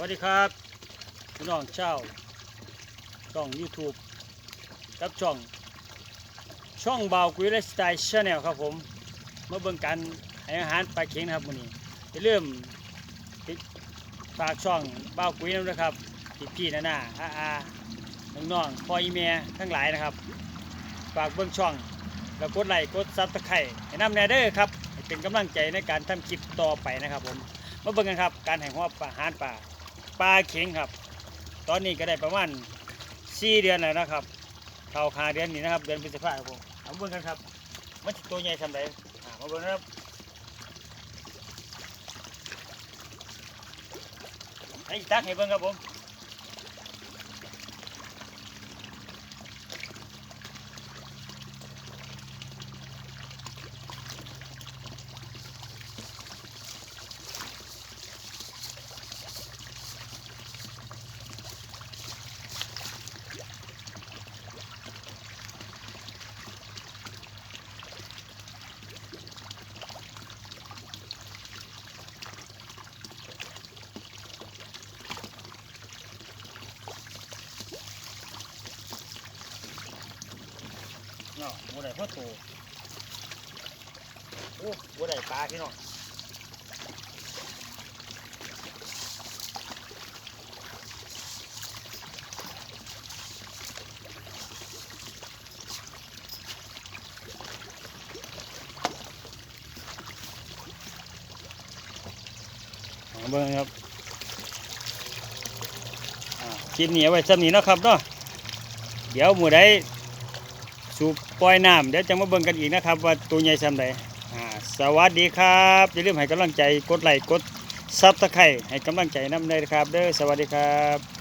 วัสดีครับพี่น้องเจ้าช่อง YouTube กับช่อง ช่องเบากุยและสไตล์ชาแนลครับผมมาเบิ่งกันให้อาหารปลาเข็งนะครับมื้อนี้อย่าลืมติดฝากช่องเบากุยนะครับพี่พี่ๆนานาอาอาน้องๆพ่ออีเมียทั้งหลายนะครับ ฝากเบิ่งช่องแล้วกดไลค์กดซับสไครต์ให้นำแนเด้อครับเป็นกำลังใจในการทำคลิปต่อไปนะครับผมมาเบิ่งกันครับการแห่งหัวปลาหารป่า ปลาเข็งครับ ตอนนี้ก็ได้ประมาณซี่เดือนแล้วนะครับเข่าคาเดือนนี้นะครับ เดือนพฤษภาคมครับผมเอาเบิ่งกันครับมันตัวใหญ่ทำไรอ่ามาเบิ่งนะครับให้ตักให้เบิ่งครับผม เนาะบ่ได้พ่อโตโอ้บ่ได้ปลาพี่น้องเบิ่งครับคลิปนี้เอาไว้ซ้ำนี้นะครับเนาะเดี๋ยวมู่ใด สูบปล่อยน้ำเดี๋ยวจะมาเบิ่งกันอีกนะครับ ว่าตัวใหญ่ซ้ำใดสวัสดีครับอย่าลืมให้กำลังใจกดไลค์กดซับสไครต์ให้กำลังใจน้ำได้นะครับ เด้อสวัสดีครับ